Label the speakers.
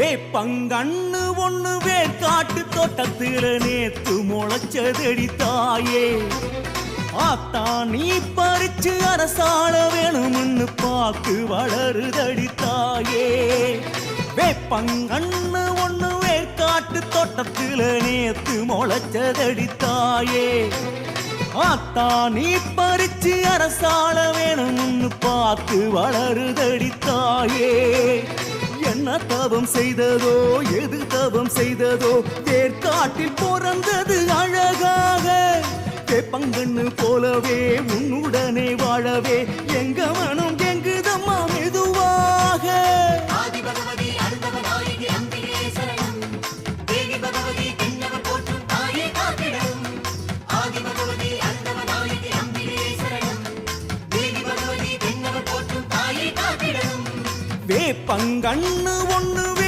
Speaker 1: டே பங்கண்ணு ஒண்ணு வேர் காட்டு தோட்டத்தில நேத்து முளைச்சதடி தாயே. ஆத்தா நீ பறிச்சு அரசாள வேணும்னு பார்த்து வளருதடி தாயே. வேப்பங்கண்ணு ஒண்ணு வேர்காட்டு தோட்டத்தில நேத்து முளைச்சதடி தாயே. ஆத்தா நீ பறிச்சு அரசாள வேணும்னு பார்த்து வளருதடி தாயே. என்ன தவம் செய்ததோ எது தவம் செய்ததோ வேர்க்காட்டில் பிறந்தது அழகாக. தேப்பங்கண்ணு போலவே உன்னுடனே வாழவே எங்க மனம் வேப்பங்கண்ணு ஒண்ணு